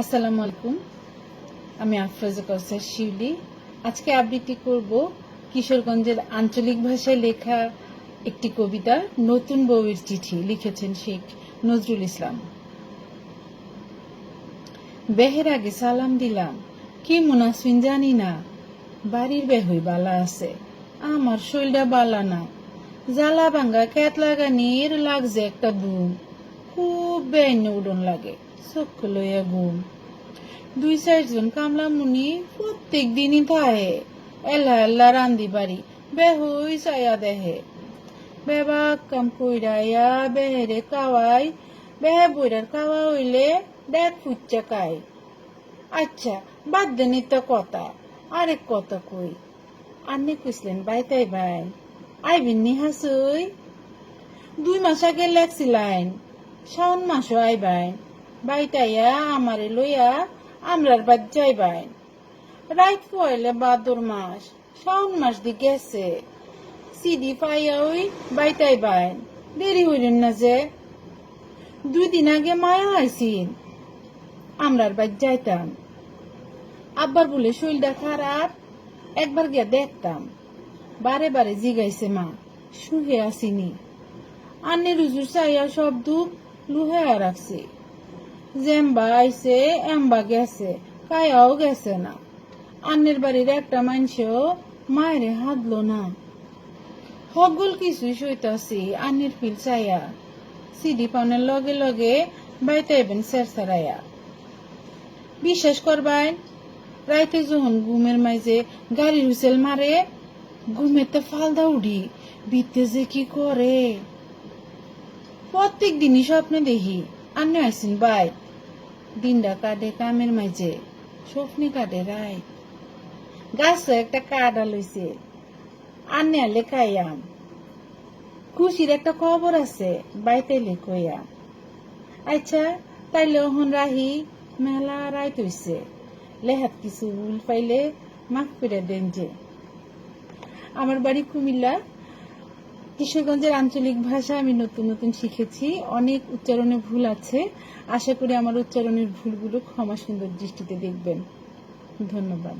আসসালামু আলাইকুম। আমি আফরোজা কৌসার শিউলি। আজকে আবৃত্তি করব কিশোরগঞ্জের আঞ্চলিক ভাষায় লেখা একটি কবিতা, নতুন বউয়ের চিঠি, লিখেছেন শেখ নজরুল ইসলাম। বেহের আগে সালাম দিলাম, কি মুনাসবিন জানি না, বাড়ির বেহই বালা আছে, আমার শৈলটা বালা না। জ্বালা ভাঙ্গা ক্যাত লাগানির লাগছে একটা বুম খুব বেআইন উডন লাগে। চক্ষু লইয়া ঘুম। দুই চারজন কামলা মুনি প্রত্যেক দিনই থাহে এল্লা এল্লা রান্দি বাড়ি বেহই চাইয়া দেহে। বেবা কাম কইরাইয়া বেহেরে কাওয়াই বেহে বইরার কাওয়া হইলে দেখ ফুচ্চা আচ্ছা বাদ দেনি তো কথা, আরেক কথা কই। আন্নে কইসলেন বাইতাই ভাই আইবিন নি হাসুই দুই মাস আগে লেখছিলাইন। শাওন মাসও আইবাই বাইতাইয়া আমারে লইয়া আমরার বাদ যাইবাই রাইত পয়লে বাদর মাস শাওন মাস দি গেছে। সিডি পাইয়া ওই বাইতাই বাই দেরি হইলেন না যে। দুই দিন আগে মায়া আইসিন। আমরার বাদ যাইতাম। আব্বার বলে শরীরটা খারাপ, একবার গিয়া দেখতাম। বারে বারে জিগাইছে মা শুহে আসিনি। আন্নে রুজুর চাইয়া সব দুপ লুহে রাখছে। জেম্বা আইছে এম্বা গেছে, কায়াও গেছে না। আন্নের বাড়ির একটা মানুষও মায়েরে হাতলো না। হগল কিছুই সইতাছি, আন্নের ফিল চাইয়া। সিডি পানের লগে লগে বাইতাইবেন সের সারাইয়া। বিশ্বাস করবাই, রাইতে যখন ঘুমের মাঝে গাড়ি হুসেল মারে, ঘুমের তো ফালদা উঠি বিতে যে কি করে? প্রত্যেক দিনই স্বপ্নে দেখি। আন্নে আইসিন বাই। দিনটা কাটে কামের মাঝে স্বপ্নে কাটে রাই গাছে একটা কাটা লইছে। আন্নে আলে খাইয়াম খুশির একটা খবর আছে বাইতাইলে কইয়া আচ্ছা তাইলে ওহন রাহি মেলা রাইত হইছে লেহাত কিছু ভুল পাইলে মাফ করে দেন যে। আমার বাড়ি কুমিল্লা। কিশোরগঞ্জের আঞ্চলিক ভাষা আমি নতুন নতুন শিখেছি। অনেক উচ্চারণে ভুল আছে। আশা করি আমার উচ্চারণের ভুলগুলো ক্ষমা সুন্দর দৃষ্টিতে দেখবেন। ধন্যবাদ।